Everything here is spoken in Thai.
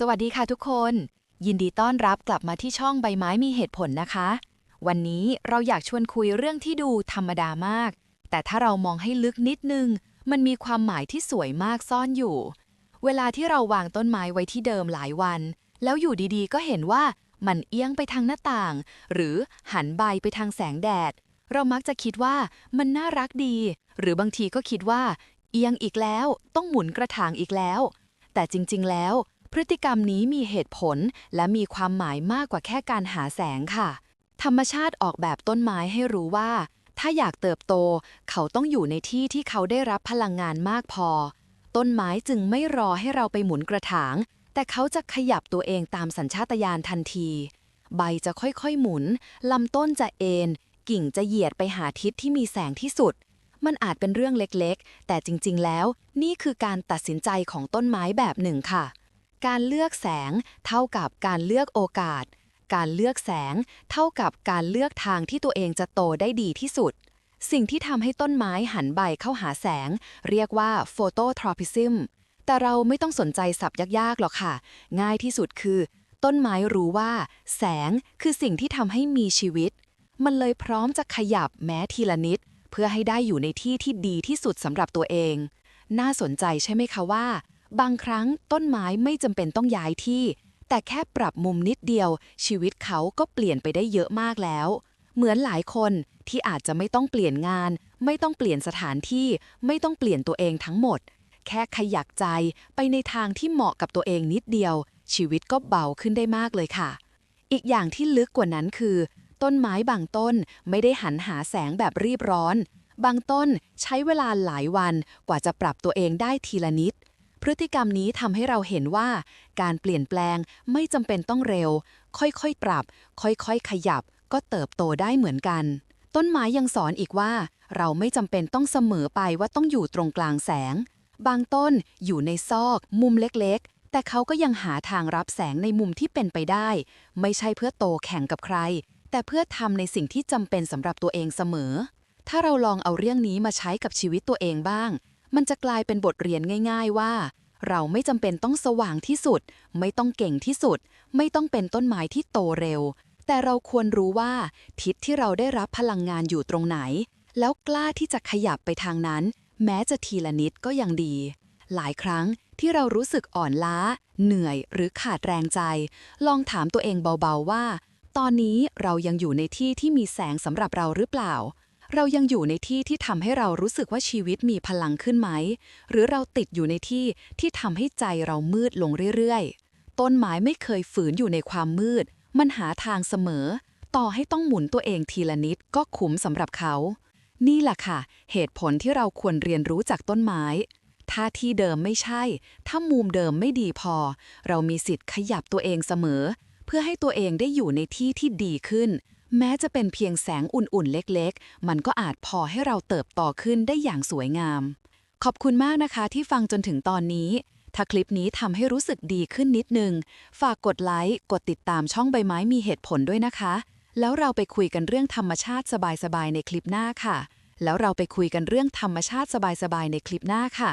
สวัสดีค่ะทุกคน ยินดีต้อนรับกลับมาที่ช่องใบไม้มีเหตุผลนะคะ วันนี้เราอยากชวนคุยเรื่องที่ดูธรรมดามาก แต่ถ้าเรามองให้ลึกนิดนึง มันมีความหมายที่สวยมากซ่อนอยู่ เวลาที่เราวางต้นไม้ไว้ที่เดิมหลายวัน แล้วอยู่ดีๆ ก็เห็นว่ามันเอียงไปทางหน้าต่าง หรือหันใบไปทางแสงแดด เรามักจะคิดว่ามันน่ารักดี หรือบางทีก็คิดว่า เอียงอีกแล้วต้องหมุนกระถางอีกแล้ว แต่จริงๆแล้ว พฤติกรรมนี้มีเหตุผลและมีความหมายมากกว่าแค่การหาแสงค่ะ ธรรมชาติออกแบบต้นไม้ให้รู้ว่า ถ้าอยากเติบโต เขาต้องอยู่ในที่ที่เขาได้รับพลังงานมากพอ ต้นไม้จึงไม่รอให้เราไปหมุนกระถาง แต่เขาจะขยับตัวเองตามสัญชาตญาณทันที ใบจะค่อยๆหมุน ลำต้นจะเอนกิ่งจะเหยียดไปหาทิศที่มีแสงที่สุด มันอาจเป็นเรื่องเล็กๆ แต่จริงๆ แล้ว นี่คือการตัดสินใจของต้นไม้แบบหนึ่งค่ะ การเลือกแสงเท่ากับการเลือกโอกาส การเลือกแสงเท่ากับการเลือกทางที่ตัวเองจะโตได้ดีที่สุด สิ่งที่ทำให้ต้นไม้หันใบเข้าหาแสง เรียกว่า phototropism แต่เราไม่ต้องสนใจศัพท์ยากๆหรอกค่ะ ง่ายที่สุดคือ ต้นไม้รู้ว่า แสงคือสิ่งที่ทำให้มีชีวิต มันเลยพร้อมจะขยับแม้ทีละนิด เพื่อให้ได้อยู่ในที่ที่ดีที่สุดสำหรับตัวเอง น่าสนใจใช่ไหมคะว่า บางครั้งต้นไม้ไม่จำเป็นต้องย้ายที่ แต่แค่ปรับมุมนิดเดียว ชีวิตเขาก็เปลี่ยนไปได้เยอะมากแล้ว เหมือนหลายคนที่อาจจะไม่ต้องเปลี่ยนงาน ไม่ต้องเปลี่ยนสถานที่ ไม่ต้องเปลี่ยนตัวเองทั้งหมด แค่ขยักใจไปในทางที่เหมาะกับตัวเองนิดเดียว ชีวิตก็เบาขึ้นได้มากเลยค่ะ อีกอย่างที่ลึกกว่านั้นคือ ต้นไม้บางต้นไม่ได้หันหาแสงแบบรีบร้อน บางต้นใช้เวลาหลายวันกว่าจะปรับตัวเองได้ทีละนิด พฤติกรรมนี้ทำให้เราเห็นว่า การเปลี่ยนแปลงไม่จำเป็นต้องเร็ว ค่อยๆปรับ ค่อยๆขยับ ก็เติบโตได้เหมือนกัน ต้นไม้ยังสอนอีกว่า เราไม่จำเป็นต้องเสมอไปว่าต้องอยู่ตรงกลางแสง บางต้นอยู่ในซอก มุมเล็กๆ แต่เขาก็ยังหาทางรับแสงในมุมที่เป็นไปได้ ไม่ใช่เพื่อโตแข่งกับใคร แต่เพื่อทำในสิ่งที่จำเป็นสำหรับตัวเองเสมอ ถ้าเราลองเอาเรื่องนี้มาใช้กับชีวิตตัวเองบ้าง มันจะกลายเป็นบทเรียนง่าย ๆ ว่า เราไม่จำเป็นต้องสว่างที่สุด ไม่ต้องเก่งที่สุด ไม่ต้องเป็นต้นไม้ที่โตเร็ว แต่เราควรรู้ว่า ทิศที่เราได้รับพลังงานอยู่ตรงไหน แล้วกล้าที่จะขยับไปทางนั้น แม้จะทีละนิดก็ยังดี หลายครั้งที่เรารู้สึกอ่อนล้า เหนื่อยหรือขาดแรงใจ ลองถามตัวเองเบาๆว่า ตอนนี้เรายังอยู่ในที่ที่มีแสงสำหรับเราหรือเปล่า เรายังอยู่ในที่ที่ทำให้เรารู้สึกว่าชีวิตมีพลังขึ้นไหม หรือเราติดอยู่ในที่ที่ทำให้ใจเรามืดลงเรื่อยๆ ต้นไม้ไม่เคยฝืนอยู่ในความมืด มันหาทางเสมอ ต่อให้ต้องหมุนตัวเองทีละนิดก็คุ้มสำหรับเขา นี่แหละค่ะ เหตุผลที่เราควรเรียนรู้จากต้นไม้ ถ้าที่เดิมไม่ใช่ ถ้ามุมเดิมไม่ดีพอ เรามีสิทธิ์ขยับตัวเองเสมอ เพื่อให้ตัวเองได้อยู่ในที่ที่ดีขึ้น แม้จะเป็นเพียงแสงอุ่นๆเล็กๆ มันก็อาจพอให้เราเติบโตขึ้นได้อย่างสวยงาม ขอบคุณมากนะคะที่ฟังจนถึงตอนนี้ ถ้าคลิปนี้ทำให้รู้สึกดีขึ้นนิดนึง ฝากกดไลค์ กดติดตามช่องใบไม้มีเหตุผลด้วยนะคะ แล้วเราไปคุยกันเรื่องธรรมชาติสบายๆในคลิปหน้าค่ะ แล้วเราไปคุยกันเรื่องธรรมชาติสบายๆในคลิปหน้าค่ะ